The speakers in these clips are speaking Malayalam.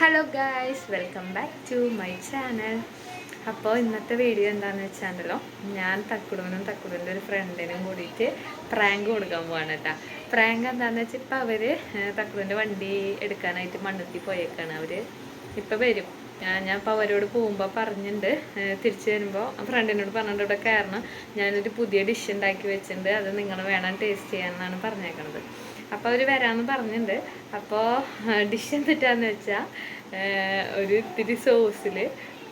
Hello guys welcome back to my channel അപ്പോൾ ഇന്നത്തെ വീഡിയോ എന്താണെന്ന് വെച്ചാണ്ടല്ലോ ഞാൻ തക്കുടുവിനും തക്കുടുവിന്റെ ഒരു ഫ്രണ്ടിനും കൂടിയിട്ട് പ്രാങ്ക് കൊടുക്കാൻ പോവാണ് കേട്ടോ പ്രാങ്ക് എന്താണെന്ന് വെച്ചാൽ ഇപ്പോൾ അവർ തക്കുടുവിന്റെ വണ്ടി എടുക്കാനായിട്ട് മണ്ണത്തി പോയേക്കാണ് അവർ ഇപ്പോൾ വരും. ഞാൻ ഇപ്പോൾ അവരോട് പോകുമ്പോൾ പറഞ്ഞിട്ടുണ്ട് തിരിച്ച് വരുമ്പോൾ ഫ്രണ്ടിനോട് പറഞ്ഞിട്ട് ഇവിടെ കയറണം ഞാനൊരു പുതിയ ഡിഷ് ഉണ്ടാക്കി വെച്ചിട്ടുണ്ട് അത് നിങ്ങൾ വേണം ടേസ്റ്റ് ചെയ്യാമെന്നാണ് പറഞ്ഞേക്കണത്. അപ്പോൾ അവർ വരാമെന്ന് പറഞ്ഞിട്ടുണ്ട് അപ്പോൾ ഡിഷ് എന്തിട്ടാന്ന് വെച്ചാൽ ഒരു ഇത്തിരി സോസിൽ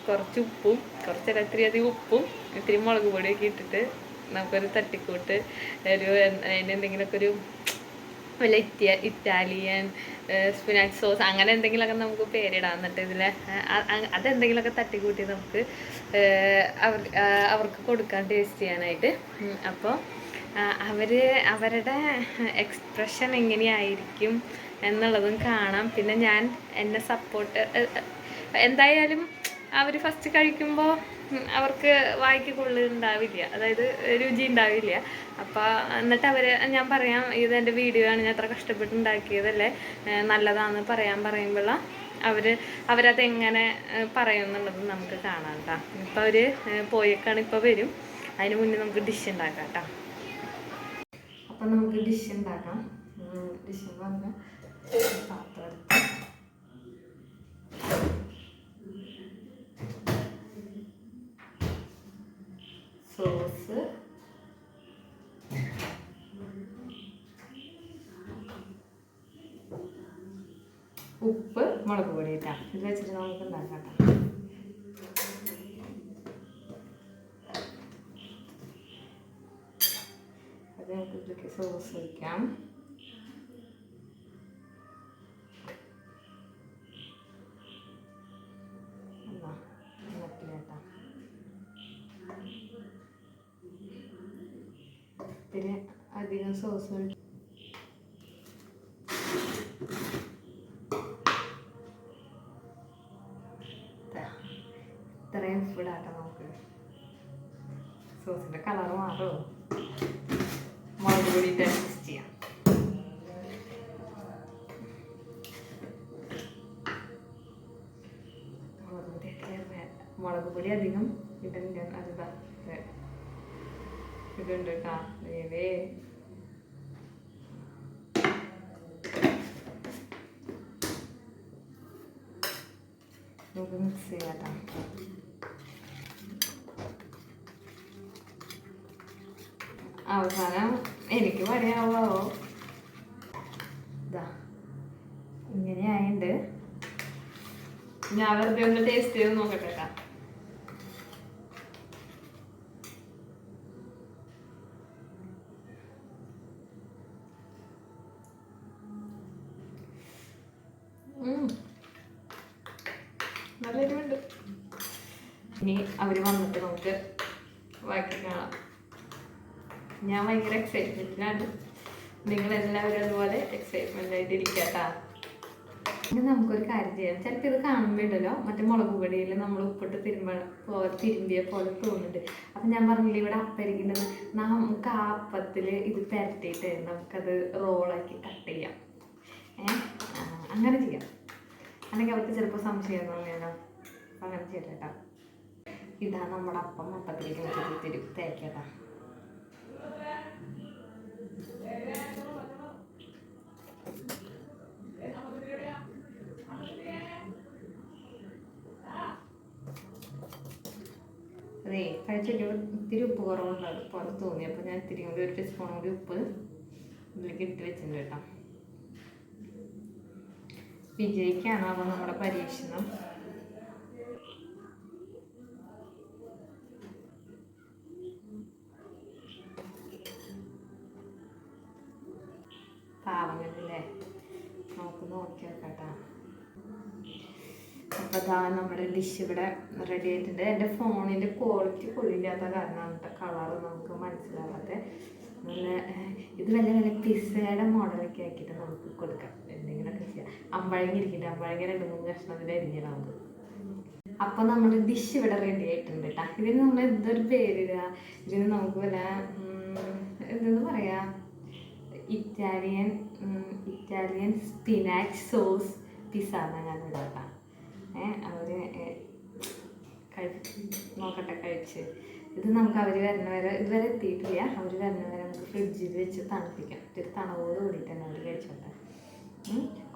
കുറച്ച് ഉപ്പും കുറച്ചല്ല ഇത്തിരി അധികം ഉപ്പും ഇത്തിരി മുളക് പൊടിയൊക്കെ ഇട്ടിട്ട് നമുക്കൊരു തട്ടിക്കൂട്ട് ഒരു അതിന് എന്തെങ്കിലുമൊക്കെ ഒരു വല്ല ഇറ്റിയ ഇറ്റാലിയൻ സ്പിനാച്ച് സോസ് അങ്ങനെ എന്തെങ്കിലുമൊക്കെ നമുക്ക് പേരിടാം. എന്നിട്ട് ഇതിൽ അതെന്തെങ്കിലുമൊക്കെ തട്ടിക്കൂട്ടി നമുക്ക് അവർ അവർക്ക് കൊടുക്കാൻ ടേസ്റ്റ് ചെയ്യാനായിട്ട്. അപ്പോൾ അവർ അവരുടെ എക്സ്പ്രഷൻ എങ്ങനെയായിരിക്കും എന്നുള്ളതും കാണാം. പിന്നെ ഞാൻ എന്നെ സപ്പോർട്ട് എന്തായാലും അവർ ഫസ്റ്റ് കഴിക്കുമ്പോൾ അവർക്ക് വായിക്ക് ഉണ്ടാവില്ല. അതായത് രുചി ഉണ്ടാവില്ല. അപ്പോൾ എന്നിട്ട് അവർ ഞാൻ പറയാം ഇത് എന്റെ വീഡിയോ ആണ് ഞാൻ അത്ര കഷ്ടപ്പെട്ട് ഉണ്ടാക്കിയതല്ലേ നല്ലതാണെന്ന് പറയാൻ പറയുമ്പോൾ അവർ അവരതെങ്ങനെ പറയും എന്നുള്ളത് നമുക്ക് കാണാം കേട്ടോ ഇപ്പോൾ അവർ പോയേക്കാണ് ഇപ്പോൾ വരും. അതിന് മുന്നേ നമുക്ക് ഡിഷ് ഉണ്ടാക്കാം കേട്ടോ അപ്പം നമുക്ക് ഡിഷ് ഉണ്ടാക്കാം. ഡിഷ് എന്ന് പറഞ്ഞാൽ പാത്രം സോസ് ഉപ്പ് മുളക് പൊടി ഇട്ടാ. ഇത് വെച്ചിട്ട് നമുക്ക് ഉണ്ടാക്കാം കേട്ടോ. അത് നമുക്ക് ഇതിലേക്ക് സോസ് വയ്ക്കാം ഇത്തിരി അധികം സോസ് ഇത്രയും ഫുഡാട്ടോ നമുക്ക്. സോസിന്റെ കളർ മാറുമോ അഡ്ജസ്റ്റ് ചെയ്യാം മുളക് പൊടി അധികം ഇടണ്ട അത് ഇതുണ്ട് കേട്ടോ നമുക്ക് മിക്സ് ചെയ്യാം അവസാനം എനിക്ക് പണിയാവോ ഇതാ ആയുണ്ട്. ഞാൻ വെറുതെ ഒന്ന് ടേസ്റ്റ് ചെയ്ത് നോക്കട്ടെ കേട്ടോ. നല്ല എരിവുണ്ട്. ഇനി അവർ വന്നിട്ട് നമുക്ക് ബാക്കി കാണാം. ഞാൻ ഭയങ്കര എക്സൈറ്റ്മെന്റിനാണ് നിങ്ങൾ എല്ലാവരും അതുപോലെ എക്സൈറ്റ്മെന്റ് ആയിട്ട് ഇരിക്കട്ടാ ഇനി നമുക്കൊരു കാര്യം ചെയ്യാം. ചിലപ്പോൾ ഇത് കാണുമ്പോൾ ഉണ്ടല്ലോ മറ്റേ മുളക് പൊടിയിൽ നമ്മൾ ഉപ്പിട്ട് തിരുമ്പ തിരുമ്പിയ പോലെ തോന്നുന്നുണ്ട്. അപ്പം ഞാൻ പറഞ്ഞില്ലേ ഇവിടെ അപ്പരിക്കുന്നത് നമുക്ക് ആ അപ്പത്തിൽ ഇത് പുരട്ടിയിട്ട് നമുക്കത് റോളാക്കി കട്ട് ചെയ്യാം. ഏ? അങ്ങനെ ചെയ്യാം. അല്ലെങ്കിൽ അവർക്ക് ചിലപ്പോൾ സംശയം തോന്നിയാലോ? അങ്ങനെ ചെയ്യട്ടോ ഇതാ നമ്മുടെ അപ്പം അപ്പത്തിലേക്ക് തേക്കട്ടാ അതെ കഴിച്ചിട്ട് ഇത്തിരി ഉപ്പ് കുറവുണ്ട്. പുറത്ത് തോന്നി. അപ്പോൾ ഞാൻ ഇത്തിരി കൂടി ഒരു ടീസ്പൂൺ കൂടി ഉപ്പ് ഇതിലേക്ക് ഇട്ട് വെച്ചിട്ടുണ്ട് കേട്ടോ. വിജയിക്കാണ് അപ്പോൾ നമ്മുടെ പരീക്ഷണം. പാവങ്ങളില്ലേ? നമുക്ക് നോക്കി നോക്കട്ടാ. അപ്പോൾ അതാ നമ്മുടെ ഡിഷ് ഇവിടെ റെഡി ആയിട്ടുണ്ട്. എന്റെ ഫോണിന്റെ ക്വാളിറ്റി കൊള്ളില്ലാത്ത കേട്ടോ കളറ് നമുക്ക് മനസ്സിലാവാതെ നല്ല ഇത് വല്ല വല്ല പിസയുടെ മോഡലൊക്കെ ആക്കിയിട്ട് നമുക്ക് കൊടുക്കാം. എന്തെങ്കിലുമൊക്കെ ചെയ്യാം. അമ്പഴങ്ങി ഇരിക്കട്ടെ. അമ്പഴങ്ങി രണ്ട് മൂന്ന് കഷ്ണത്തിൽ അരിഞ്ഞിടാം നമുക്ക്. അപ്പോൾ നമ്മുടെ ഡിഷ് ഇവിടെ റെഡി ആയിട്ടുണ്ട് കേട്ടോ ഇതിന് നമ്മൾ എന്തൊരു പേരിടുക ഇതിന് നമുക്ക് വല്ല എന്തെന്ന് പറയാ? Italian Italian spinach sauce pizza എന്നാണ് ഞാൻ ഉണ്ടാക്കാം അവർ നോക്കട്ടെ കഴിച്ച്. ഇത് നമുക്ക് അവർ വരുന്ന വരെ ഇതുവരെ എത്തിയിട്ടില്ല. അവർ വരുന്ന വരെ നമുക്ക് ഫ്രിഡ്ജിൽ വെച്ച് തണുപ്പിക്കാം. ഒരു തണവോട് കൂടിയിട്ട് തന്നെ അവർ കഴിച്ചോട്ടെ.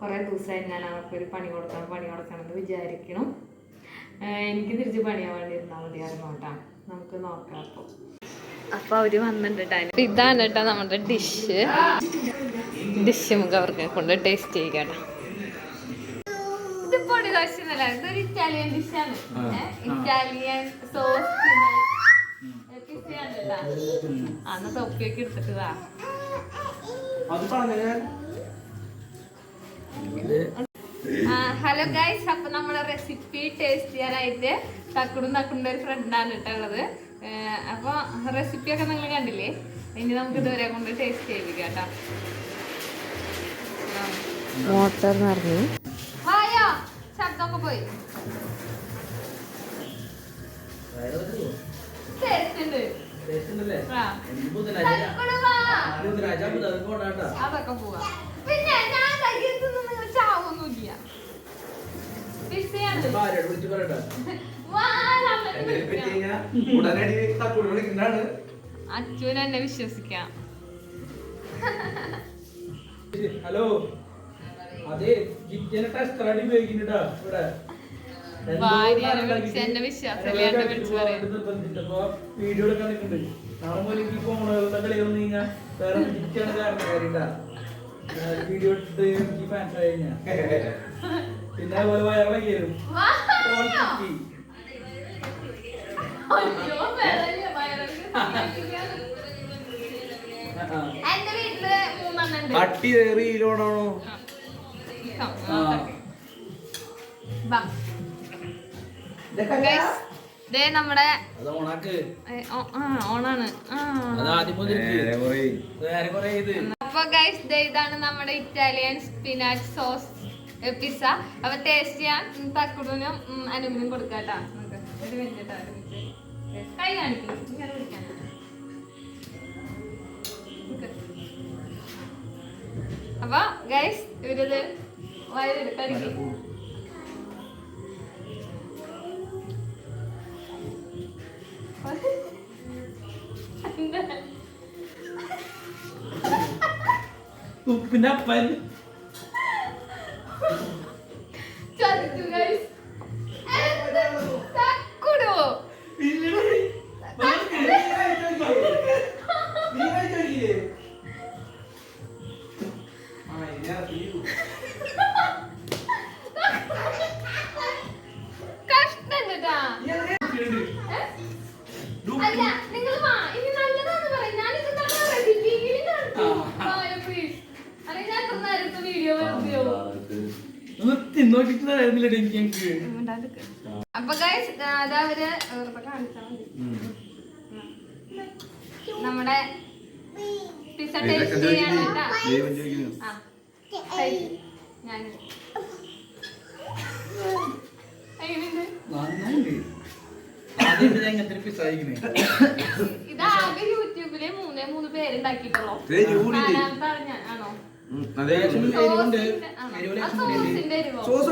കുറേ ദിവസമായി ഞാൻ അവർക്കൊരു പണി കൊടുക്കണം പണി കൊടുക്കണം എന്ന് വിചാരിക്കണം എനിക്ക് തിരിച്ച് പണിയാൻ വേണ്ടി ഇരുന്നാൽ മതിയായിരുന്നു കേട്ടോ. നമുക്ക് നോക്കാം അപ്പോൾ അപ്പൊ അവർ വന്നിട്ടുണ്ട് അപ്പൊ ഇതാണ് കേട്ടോ നമ്മുടെ ഡിഷ്. ഡിഷ് നമുക്ക് അവർക്ക് കൊണ്ട് ടേസ്റ്റ് ചെയ്യുക ഇത് പൊടി ദോശന്നല്ല ഇതൊരു ഇറ്റാലിയൻ ഡിഷാണ് ഇറ്റാലിയൻ സോസ് അന്ന് തൊപ്പിയൊക്കെ എടുത്തിട്ട് വാ ഹലോ ഗൈസ് അപ്പൊ നമ്മളെ റെസിപ്പി ടേസ്റ്റ് ചെയ്യാനായിട്ട് തക്കുടും തക്കുടിന്റെ ഒരു ഫ്രണ്ടാണ് കേട്ടുള്ളത് അപ്പൊ റെസിപ്പി ഒക്കെ നിങ്ങൾ കണ്ടില്ലേ? ഇനി നമുക്ക് ഇതുവരെ കൊണ്ട് ടേസ്റ്റ് ചെയ്തു കേട്ടോ. വാട്ടർ നിറഞ്ഞു വായോ ശബ്ദമൊക്കെ പോയി. ടേസ്റ്റ് ഉണ്ട്. അതൊക്കെ പോവാ. പിന്നെ ഞാൻ അച്ഛൻ എന്നെ വിശ്വസിക്കാം. ഹലോ. അതെ ജിറ്റനെ ടെസ്റ്റർ അടി ഉപയോഗിക്കുന്നുണ്ടാ ഇവിടെ. ഭാര്യനെ വിളിച്ച് എന്നെ വിശ്വാസമില്ലാണ്ട് വിളിച്ച് പറയാം വീഡിയോ എടുക്കാൻ നിൽക്കുന്നുണ്ട്. നാളെ മുതൽ എനിക്ക് ഫോണുകളുടെ കളിയൊന്നും കഴിഞ്ഞാൽ വേറെ കാരണം വീഡിയോ എടുത്ത് എനിക്ക് ഫാൻസ് കഴിഞ്ഞാ. പിന്നെ അതുപോലെ വയറളെ കയറും പട്ടി കയറി ദേ നമ്മുടെ അത് ഓണാക്ക്. ആ ഓണാണ്. അപ്പൊ ഗൈസ് ദേ ഇതാണ് നമ്മുടെ ഇറ്റാലിയൻ സ്പിനാച്ച് സോസ് പിസ്സ അപ്പൊ ടേസ്റ്റ് ചെയ്യാൻ തക്കുടനും അനുവിനും കൊടുക്കാട്ടാ കൈ കാണിക്കും അപ്പൊ ഗൈസ് ഇവരിത് വയറെടുക്കാതിരിക്കും ഉപ്പിന്റെ അപ്പൻ എനിക്ക്. അപ്പൊ ഗൈസ് നമ്മുടെ പിസ ടേസ്റ്റ്. ഞാൻ എങ്ങനെയുണ്ട്? നന്നായിട്ട് ആദ്യം എങ്ങനത്തെ പിസ്സ കഴിക്കണേ. ഇത് ആകെ യൂട്യൂബിൽ മൂന്നേ മൂന്ന് പേരുണ്ടാക്കിട്ടുള്ളൂ ആണോ? സോസ്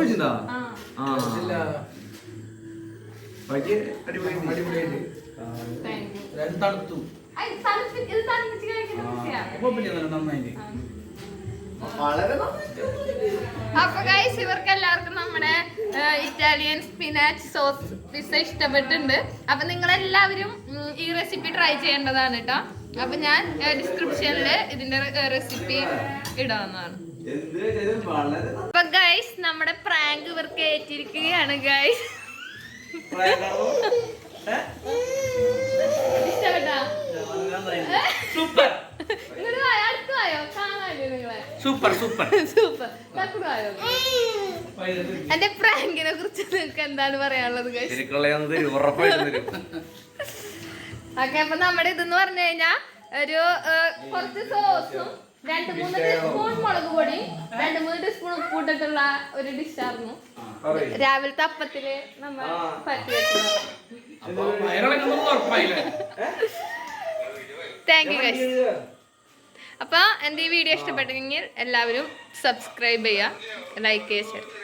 രണ്ട് തണുത്തു നന്നായിട്ട്. അപ്പൊ ഗൈസ് ഇവർക്ക് എല്ലാവർക്കും നമ്മുടെ ഇറ്റാലിയൻ സ്പിനാച്ച് സോസ് പിസ്സ ഇഷ്ടപ്പെട്ടുണ്ട് അപ്പൊ നിങ്ങൾ എല്ലാവരും ഈ റെസിപ്പി ട്രൈ ചെയ്യേണ്ടതാണ് കേട്ടോ അപ്പൊ ഞാൻ ഡിസ്ക്രിപ്ഷനിൽ ഇതിന്റെ റെസിപ്പി ഇടാവുന്നതാണ്. എന്ത് ചെയ്താലും വളരെ അപ്പൊ ഗൈസ് നമ്മുടെ പ്രാങ്ക് ഇവർക്ക് ഏറ്റിരിക്കുകയാണ് ഗൈസ് ഇഷ്ടപ്പെട്ടാ? സൂപ്പർ ഇങ്ങോട്ട് വായോ അടുത്ത് വായോ കാണാല്ലോ നിങ്ങളെ. Super super. സൂപ്പർ. എന്റെ പ്രാങ്കിനെ കുറിച്ച് നിങ്ങൾക്ക് എന്താണ് പറയാനുള്ളത് ഓക്കെ അപ്പൊ നമ്മുടെ ഇതെന്ന് പറഞ്ഞു കഴിഞ്ഞാ ഒരു കുറച്ച് സോസും രണ്ട് മൂന്ന് ടീസ്പൂൺ മുളക് പൊടി രണ്ട് മൂന്ന് ടീസ്പൂൺ ഉപ്പിട്ടിട്ടുള്ള ഒരു ഡിഷായിരുന്നു രാവിലത്തെ അപ്പത്തിൽ നമ്മൾ പറ്റി താങ്ക് യു ഗൈസ് അപ്പൊ എന്റെ ഈ വീഡിയോ ഇഷ്ടപ്പെട്ടെങ്കിൽ എല്ലാവരും സബ്സ്ക്രൈബ് ചെയ്യുക ലൈക്ക് ചെയ്യുക.